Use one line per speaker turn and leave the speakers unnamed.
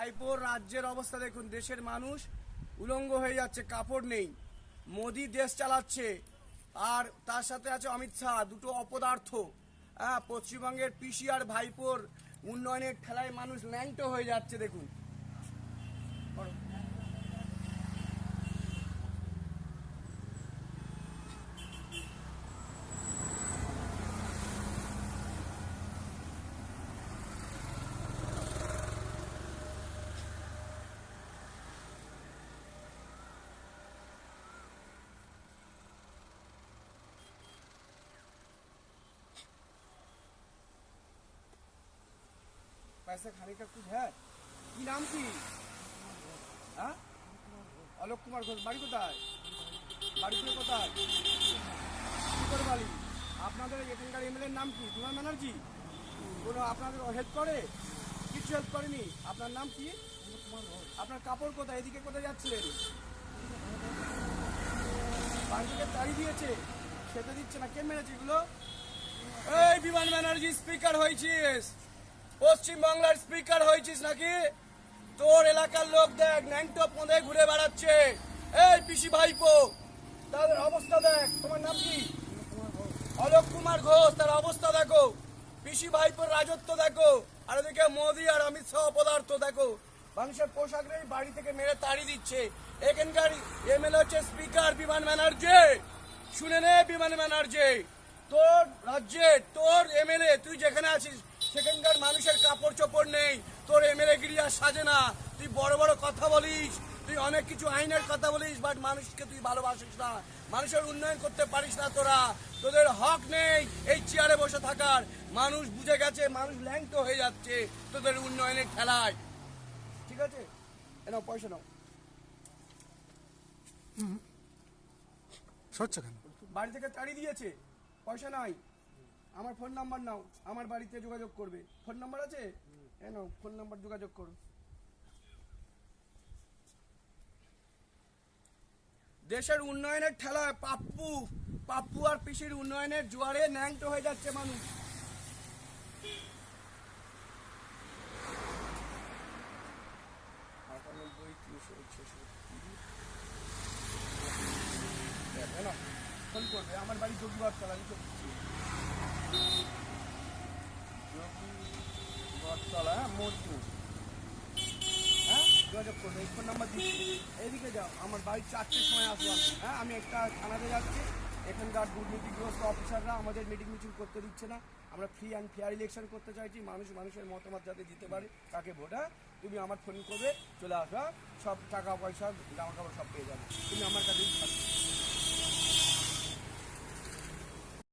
ভাইপোর রাজ্যের অবস্থা দেখুন, দেশের মানুষ উলঙ্গ হয়ে যাচ্ছে, কাপড় নেই। মোদি দেশ চালাচ্ছে, আর তার সাথে আছে অমিত শাহ, দুটো অপদার্থ। হ্যাঁ পশ্চিমবঙ্গের পিসি আর ভাইপোর উন্নয়নের খেলায় মানুষ ল্যাংটো হয়ে যাচ্ছে, দেখুন। पैसे खाने का कुछ है কি নাম কি হ্যাঁ অলোক কুমার ঘোষ বাড়ি কোথায় বাড়ি থেকে কোথায় কি করে বাড়ি আপনাদের এখানকার এমএলএ নাম কি বিমান ব্যানার্জি কোনো আপনাদের হেল্প করে কিছু হেল্প করেনি আপনার নাম কি আপনার কাপড় কোথায় এদিকে কোথায় যাচ্ছিলেন বাড়ি থেকে তাড়ি দিয়েছে খেতে দিচ্ছে না কে মেরেছে এগুলো এই বিমান ব্যানার্জি স্পিকার হয়েছিস পশ্চিম বাংলার স্পিকার হয়েছিস নাকি? তোর এলাকার লোক দেখ, ন্যাংটো পদে ঘুরে বেড়াচ্ছে। এই পিসি ভাইপো, তাদের অবস্থা দেখ, তোমার নাম কি? অলোক কুমার ঘোষ, তার অবস্থা দেখো। পিসি ভাইপোর রাজত্ব দেখো, আর এদিকে মোদি আর অমিত শাহ পদার্থ দেখো। মানুষের পোশাক নেই বাড়ি থেকে মেরে তাড়ি দিচ্ছে। এখানকার এমএলএ হচ্ছে স্পিকার বিমান ব্যানার্জি। শুনে নে বিমান ব্যানার্জি। তোর রাজ্যে, তোর এমএলএ, তুই যেখানে আছিস সেখানকার মানুষের কাপড় চোপড় নেই। তোর এমএলএ গিরি আর সাজে না। তুই বড় বড় কথা বলিস। তুই অনেক কিছু আইনের কথা বলিস বাট মানুষকে তুই ভালোবাসিস না। মানুষের উন্নয়ন করতে পারিস না তোরা। তোদের হক নেই এই চেয়ারে বসে থাকার। মানুষ বুঝে গেছে মানুষ ল্যাংটো হয়ে যাচ্ছে তোদের উন্নয়নের খেলায়। ঠিক আছে? এ নাও পয়সা নাও।
সরছে কেন?
বাড়ি থেকে তাড়ি দিয়েছে। পয়সা নাই। আমার ফোন নাম্বার নাও, আমার বাড়িতে যোগাযোগ করবে। ফোন নাম্বার আছে? এ নাও ফোন নাম্বার যোগাযোগ করো। দেশের উন্নয়নের ঠেলায় পাপ্পু পাপ্পু আর পিসির উন্নয়নের জোয়ারে ন্যাংটো হয়ে যাচ্ছে মানুষ। ফোন করবে, আমার বাড়ি যোগীবাদ তলা আমি তো দিচ্ছি যোগীবাদতলা হ্যাঁ মজনু হ্যাঁ যোগাযোগ করবে, এই ফোন নাম্বার দিচ্ছি। এইদিকে যাও, আমার বাড়ি চারটের সময় আসব হ্যাঁ আমি একটা থানাতে যাচ্ছি। এখানকার দুর্নীতিগ্রস্ত অফিসাররা আমাদের মিটিং মিছিল করতে দিচ্ছে না। আমরা ফ্রি অ্যান্ড ফেয়ার ইলেকশন করতে চাইছি। মানুষ, মানুষের মতামত যাতে দিতে পারে, তাকে ভোট হ্যাঁ? তুমি আমার ফোন করবে, চলে আসো হ্যাঁ? সব টাকা পয়সা জামা কাপড় সব পেয়ে যাবে। তুমি আমার কাছেই থাকো